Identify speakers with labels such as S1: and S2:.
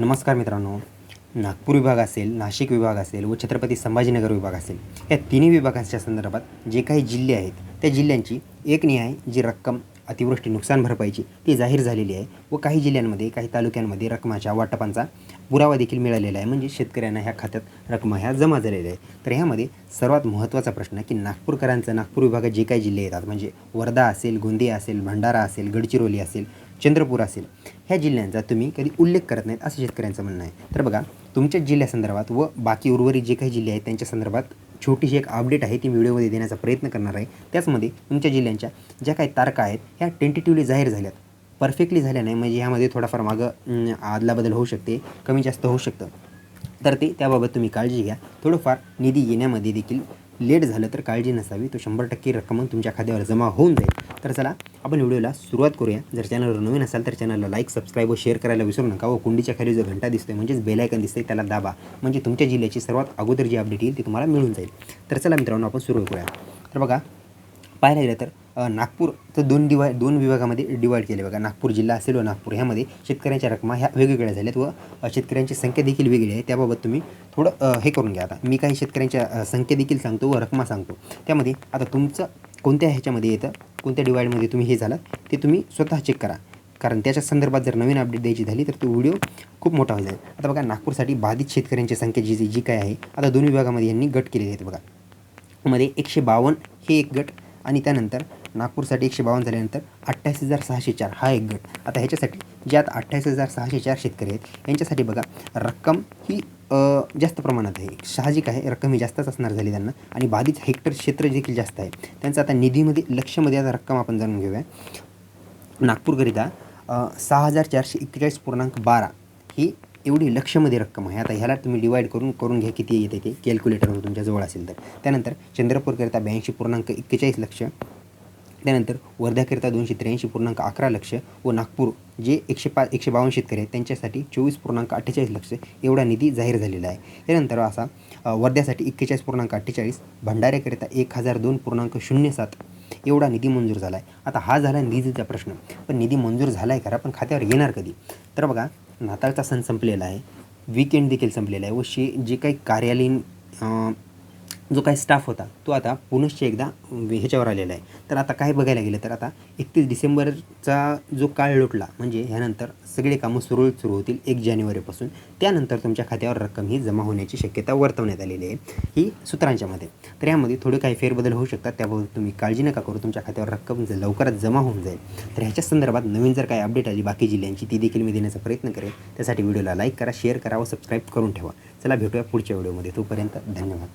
S1: नमस्कार मित्रांनो. नागपूर विभाग असेल नाशिक विभाग असेल व छत्रपती संभाजीनगर विभाग असेल या तिन्ही विभागांच्या संदर्भात जे काही जिल्हे आहेत त्या जिल्ह्यांची एक निहाय जी रक्कम अतिवृष्टी नुकसान भरपाईची ती जाहीर झालेली आहे व काही जिल्ह्यांमध्ये काही तालुक्यांमध्ये रकमाच्या वाटपांचा पुरावा देखील मिळालेला आहे. म्हणजे शेतकऱ्यांना ह्या खात्यात रकमा ह्या जमा झालेल्या आहे तर ह्यामध्ये सर्वात महत्त्वाचा प्रश्न की नागपूरकरांचं नागपूर विभागात जे काही जिल्हे येतात म्हणजे वर्धा असेल गोंदिया असेल भंडारा असेल गडचिरोली असेल चंद्रपूर असेल. ह्या जिल्ह्यांचा तुम्ही कधी उल्लेख करत नाहीत असं शेतकऱ्यांचं म्हणणं आहे. तर बघा तुमच्या जिल्ह्यासंदर्भात व बाकी उर्वरित जे काही जिल्हे आहेत त्यांच्या संदर्भात छोटीशी एक अपडेट आहे ती व्हिडिओमध्ये देण्याचा प्रयत्न करणार आहे. त्याचमध्ये तुमच्या जिल्ह्यांच्या ज्या काही तारखा आहेत ह्या टेंटेटिव्हली जाहीर झाल्यात. परफेक्टली झाल्या नाही म्हणजे ह्यामध्ये थोडाफार मागं अं, आदलाबदल होऊ शकते कमी जास्त होऊ शकतं. तर ते त्याबाबत तुम्ही काळजी घ्या. थोडंफार निधी येण्यामध्ये देखील लेट झालं तर काळजी नसावी. तो शंभर टक्के रक्कम तुमच्या खात्यावर जमा होऊन जाईल. तर चला आपण व्हिडिओला सुरुवात करूया. जर चॅनलवर नवीन असाल तर चॅनलला लाईक सबस्क्राईब व शेअर करायला विसरू नका व कुंडीच्या खाली जो घंटा दिसतोय म्हणजेच बेलायकन दिसतंय त्याला दाबा. म्हणजे तुमच्या जिल्ह्याची सर्वात अगोदर जी अपडेट येईल ती तुम्हाला मिळून जाईल. तर चला मित्रांनो आपण सुरू करूया. तर बघा पाहायला गेलं तर नागपूर तर दोन डिवाय दोन विभागामध्ये डिवाईड केले बघा. नागपूर जिल्हा असेल व नागपूर ह्यामध्ये शेतकऱ्यांच्या रकमा ह्या वेगवेगळ्या झाल्यात व शेतकऱ्यांची संख्या देखील वेगळी आहे. त्याबाबत तुम्ही थोडं हे करून घ्या आता. मी काही शेतकऱ्यांच्या संख्या देखील सांगतो व रकमा सांगतो. त्यामध्ये आता तुमचं कोणत्या ह्याच्यामध्ये येतं? कोणत्या डिवाईडमध्ये तुम्ही हे झालं ते तुम्ही स्वतः चेक करा. कारण त्याच्या संदर्भात जर नवीन अपडेट द्यायची झाली तर तो व्हिडिओ खूप मोठा होईल आता बघा नागपूरसाठी बाधित शेतकऱ्यांची संख्या जी जी काय आहे आता दोन विभागामध्ये यांनी गट केलेले आहेत बघा. मध्ये एकशे बावन्न हे एक गट आणि त्यानंतर नागपूरसाठी एकशे बावन्न झाल्यानंतर अठ्ठावीस हजार सहाशे चार. हा एक गट. आता ह्याच्यासाठी जे आता अठ्ठावीस हजार सहाशे चार शेतकरी आहेत यांच्यासाठी बघा रक्कम ही जास्त प्रमाणात आहे. साहजिक आहे रक्कम ही जास्तच असणार झाली त्यांना. आणि बाधित हेक्टर क्षेत्र देखील जास्त आहे. त्यांचं आता निधीमध्ये लक्षमध्ये आता रक्कम आपण जाणून घेऊया. नागपूरकरिता सहा हजार चारशे एक्केचाळीस पूर्णांक बारा ही एवढी लक्षमध्ये रक्कम आहे. आता ह्याला तुम्ही डिवाईड करून करून घ्या किती येते ते. कॅल्क्युलेटरवर तुमच्याजवळ असेल तर. त्यानंतर चंद्रपूरकरिता ब्याऐंशी पूर्णांक एक्केचाळीस लक्ष. त्यानंतर वर्ध्याकरिता दोनशे त्र्याऐंशी पूर्णांक अकरा लक्ष व नागपूर जे एकशे पा एकशे बावन्न शेतकरी आहेत त्यांच्यासाठी चोवीस पूर्णांक अठ्ठेचाळीस लक्ष एवढा निधी जाहीर झालेला आहे. त्यानंतर असा वर्ध्यासाठी एक्केचाळीस पूर्णांक अठ्ठेचाळीस भंडाऱ्याकरिता एक हजार दोन पूर्णांक शून्य सात एवढा निधी मंजूर झाला आहे आता हा झाला निधीचा प्रश्न. पण निधी मंजूर झाला आहे खरा पण खात्यावर येणार कधी? तर बघा नाताळचा सण संपलेला आहे. वीकेंड देखील संपलेला आहे. व शे जे काही कार्यालयीन जो काही स्टाफ होता तो आता पुनश्च एकदा ह्याच्यावर आलेला आहे. तर आता काय बघायला गेलं तर आता एकतीस डिसेंबरचा जो काळ लोटला म्हणजे ह्यानंतर सगळे कामं सुरळीत सुरू होतील एक जानेवारीपासून. त्यानंतर तुमच्या खात्यावर रक्कम ही जमा होण्याची शक्यता वर्तवण्यात आलेली आहे ही सूत्रांच्या मते. तर यामध्ये थोडे काही फेरबदल होऊ शकतात त्याबाबत तुम्ही काळजी नका करू तुमच्या खात्यावर रक्कम ज- लवकरच जमा होऊन जाईल. तर ह्याच्या संदर्भात नवीन जर काही अपडेट आली बाकी जिल्ह्यांची ती देखील मी देण्याचा प्रयत्न करेन. त्यासाठी व्हिडिओला लाईक करा शेअर करा व सबस्क्राईब करून ठेवा. चला भेटूया पुढच्या व्हिडिओमध्ये. तोपर्यंत धन्यवाद.